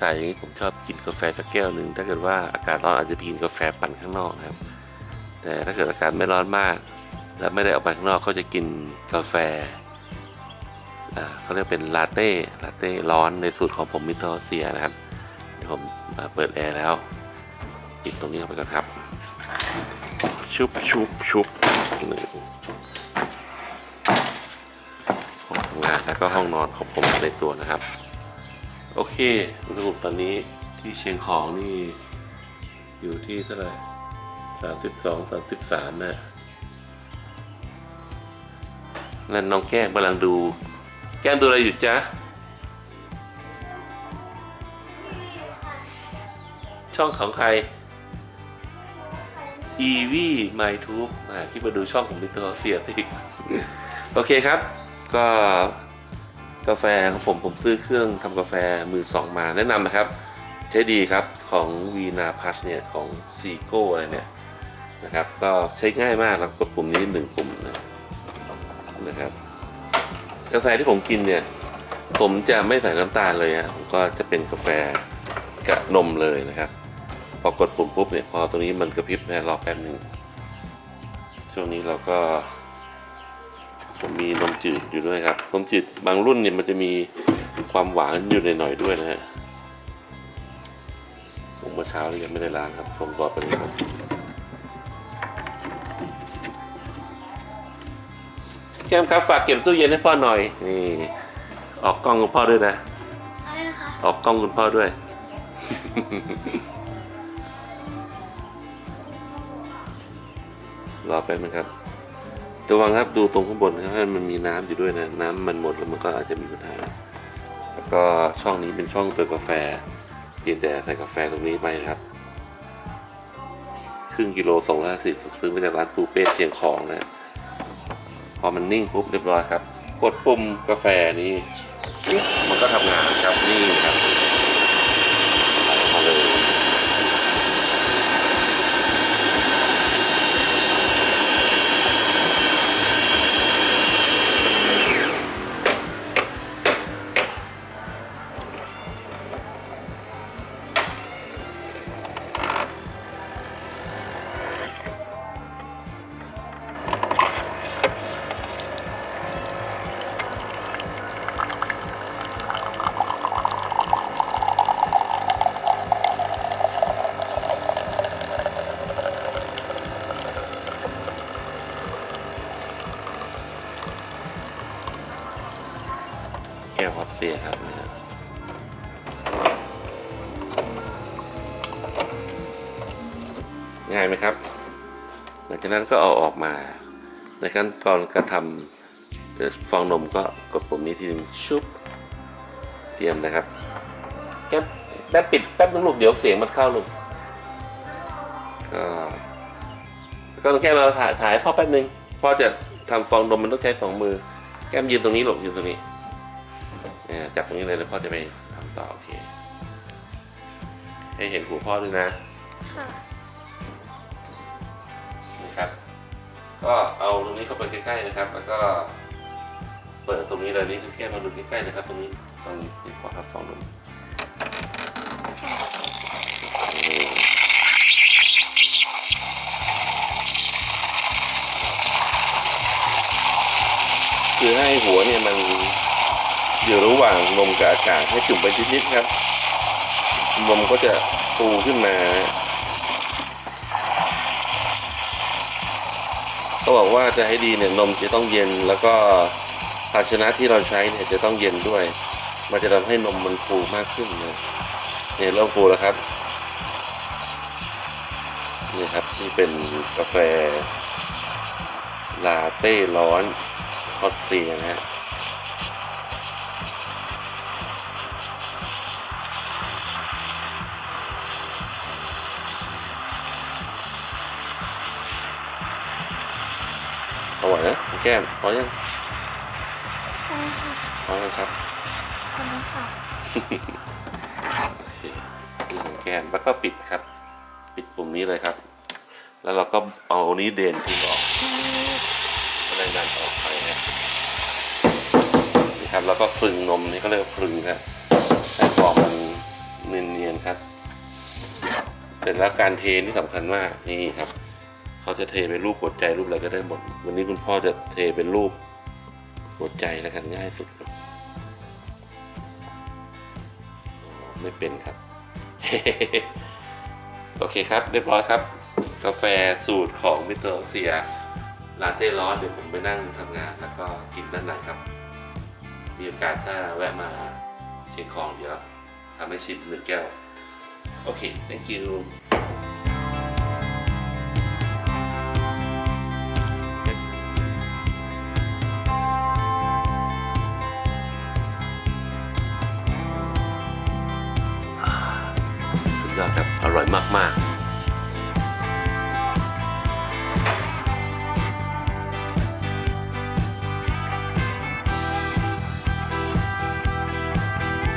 สายๆอย่างนี้ผมชอบกินกาแฟสักแก้วหนึ่งถ้าเกิดว่าอากาศร้อนอาจจะไปกินกาแฟปั่นข้างนอกครับ แต่ถ้าเกิดอากาศไม่ร้อนมาก และไม่ได้ออกไปข้างนอกก็จะกินกาแฟเขาเรียกเป็นลาเต้ลาเต้ร้อนในสูตรของผมมิโตเซียนะครับเดี๋ยวผมมาเปิดแอร์แล้วปิดตรงนี้เข้าไปก่อนครับ ชุบชุบชุบหนึ่งห้องทำงานแล้วก็ห้องนอนของผมในตัวนะครับ โอเค อุณหภูมิตอนนี้ที่เชียงของนี่ อยู่ที่เท่าไหร่สามสิบสองสามสิบสามนะนั่นน้องแก้มกำลังดู แก้มดูอะไรอยู่จ๊ะ ช่องของใคร e v my tube อ่าคิดมาดูช่องของมิเตอร์เซียสิ โอเคครับ ก็ กาแฟของผมผมซื้อเครื่องทำกาแฟมือสองมาแนะนำนะครับ ใช้ดีครับของวีนาพัชเนี่ยของซีโก้อะไรเนี่ยนะครับ ก็ใช้ง่ายมากแล้วกดปุ่มนี้หนึ่งปุ่มนะนะครับ กาแฟที่ผมกินเนี่ย ผมจะไม่ใส่น้ำตาลเลยฮะผมก็จะเป็นกาแฟกับนมเลยนะครับ พอกดปุ่มปุ๊บเนี่ยพอตรงนี้มันกระพริบนะรอแป๊บหนึ่งช่วงนี้เราก็ ผมมีนมจืดอยู่ด้วยครับ นมจืดบางรุ่นเนี่ยมันจะมีความหวานอยู่ในหน่อยๆด้วยนะฮะผมเมื่อเช้านี่ยังไม่ได้ล้างครับผมรอไปเลยครับแก้มครับฝากเก็บตู้เย็นให้พ่อหน่อยนี่ออกกล้องคุณพ่อด้วยนะ อะไรนะคะออกกล้องคุณพ่อด้วย รอแป๊บนึงครับ ระวังครับดูตรงข้างบนครับให้มันมีน้ำอยู่ด้วยนะน้ำมันหมดแล้วมันก็อาจจะมีปัญหา แล้วก็ช่องนี้เป็นช่องเติมกาแฟเพียงแต่ใส่กาแฟตรงนี้ไปครับครึ่งกิโลสองร้อยห้าสิบซื้อมาจากร้านปูเป้เชียงของนะพอมันนิ่งปุ๊บเรียบร้อยครับ กดปุ่มกาแฟนี้มันก็ทำงานครับนี่ครับ แก้วฮอตเฟียครับนี่ครับง่ายไหมครับ หลังจากนั้นก็เอาออกมา ในขั้นตอนการทำเอ่อฟองนมก็กดปุ่มนี้ทีหนึงชุบเตรียมนะครับแก้มแป๊บปิดแป๊บนึงลูกเดี๋ยวเสียงมันเข้าลูกก็ก็ต้องแก้มมาถ่ายถ่ายให้พ่อแป๊บนึงพ่อจะทำฟองนมมันต้องใช้สองมือ แก้มยืนตรงนี้ลูกยืนตรงนี้ เนี่ยจับตรงนี้เลยแล้วพ่อจะไปทำต่อโอเคให้เห็นหูพ่อด้วยนะค่ะนี่ครับ ก็เอาตรงนี้เข้าไปใกล้ๆนะครับ แล้วก็เปิดตรงนี้เลยนี่คือแก้มาดูใกล้ๆนะครับ ตรงนี้ตรงนี้พอครับสองนมคือให้หัวเนี่ยมัน อยู่ระหว่างนมกับอากาศให้จุ่มไปนิดๆครับนมก็จะฟูขึ้นมาเขาบอกว่าจะให้ดีเนี่ยนมจะต้องเย็นแล้วก็ภาชนะที่เราใช้เนี่ยจะต้องเย็นด้วย มันจะทำให้นมมันฟูมากขึ้นนะเนี่ยเริ่มฟูแล้วครับนี่ครับนี่เป็นกาแฟลาเต้ร้อนฮอตเซียนะฮะ อร่อยนะแก้มพอยังใช่ค่ะพอแล้วครับขอบคุณค่ะโอเคนี่ของแก้มแล้วก็ปิดครับ ปิดปุ่มนี้เลยครับ แล้วเราก็เอาอันนี้เดนทิ้งออกแรงดันออกไปนะนี่ครับแล้วก็คลึงนมนี่ก็เรียกว่าคลึงครับให้ฟองมันนะครับ เสร็จแล้วการเทนี่สำคัญมากนี่ครับ เขาจะเทเป็นรูปหัวใจรูปอะไรก็ได้หมด วันนี้คุณพ่อจะเทเป็นรูปหัวใจแล้วกันง่ายสุดไม่เป็นครับ โอเคครับ เรียบร้อยครับ กาแฟสูตรของมิสเตอร์เซียลาเต้ร้อนเดี๋ยวผมไปนั่งทำงานแล้วก็กินด้านในครับ มีโอกาสถ้าแวะมาเช็คของเดี๋ยวทำให้ชิมหนึ่งแก้ว โอเค thank you มากๆ